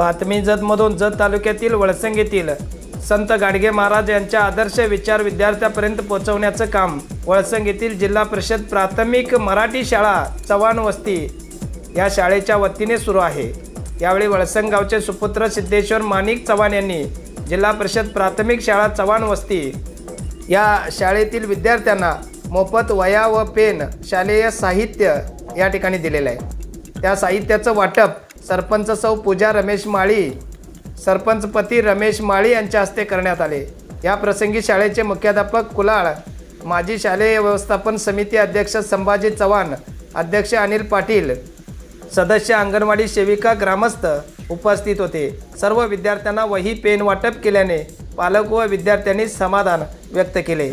बातमी जतमधून जत तालुक्यातील वळसंग येथील संत गाडगे महाराज यांच्या आदर्श विचार विद्यार्थ्यापर्यंत पोहोचवण्याचं काम. वळसंग येथील जिल्हा परिषद प्राथमिक मराठी शाळा चव्हाण वस्ती या शाळेच्या वतीने सुरू आहे. यावेळी वळसंग गावचे सुपुत्र सिद्धेश्वर माणिक चव्हाण यांनी जिल्हा परिषद प्राथमिक शाळा चव्हाण वस्ती या शाळेतील विद्यार्थ्यांना मोफत वया व पेन शालेय साहित्य या ठिकाणी दिलेलं आहे. त्या साहित्याचं वाटप सरपंच सौ पूजा रमेश माळी सरपंचपती रमेश माळी यांच्या हस्ते करण्यात आले. या प्रसंगी शाळेचे मुख्याध्यापक कुलाळ माजी शालेय व्यवस्थापन समिती अध्यक्ष संभाजी चव्हाण अध्यक्ष अनिल पाटील सदस्य अंगणवाडी सेविका ग्रामस्थ उपस्थित होते. सर्व विद्यार्थ्यांना वही पेन वाटप केल्याने पालक व विद्यार्थ्यांनी समाधान व्यक्त केले.